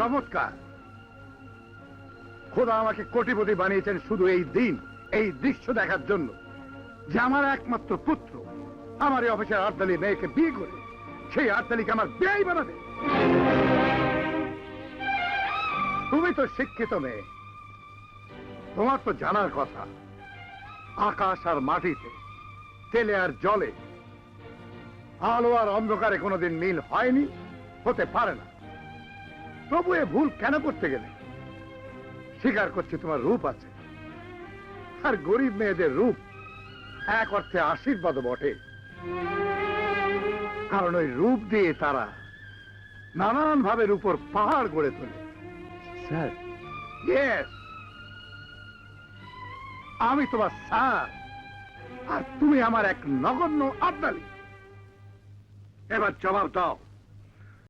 চমৎকার। খোদা আমাকে কোটিপতি বানিয়েছেন শুধু এই দিন, এই দৃশ্য দেখার জন্য যে আমার একমাত্র পুত্র, আমার এই অফিসের আর্দালি মেয়েকে বিয়ে করে, সেই আর্দালিকে আমার বিয়াই বানাবে। তুমি তো শিক্ষিত মেয়ে। তোমার তো জানার কথা, আকাশ আর মাটিতে, তেলে আর জলে, আলো আর অন্ধকারে কোনোদিন মিল হয়নি, হতে পারে না। তবু এ ভুল কেন করতে গেলে? স্বীকার করছি তোমার রূপ আছে। আর গরিব মেয়েদের রূপ এক অর্থে আশীর্বাদ বটে। কারণ ওই রূপ দিয়ে তারা নানান ভাবে রূপর পাহাড় গড়ে তোলে। স্যার। আমি তোমার স্যার আর তুমি আমার এক নগণ্য আবদালি। এবার জবাব দাও।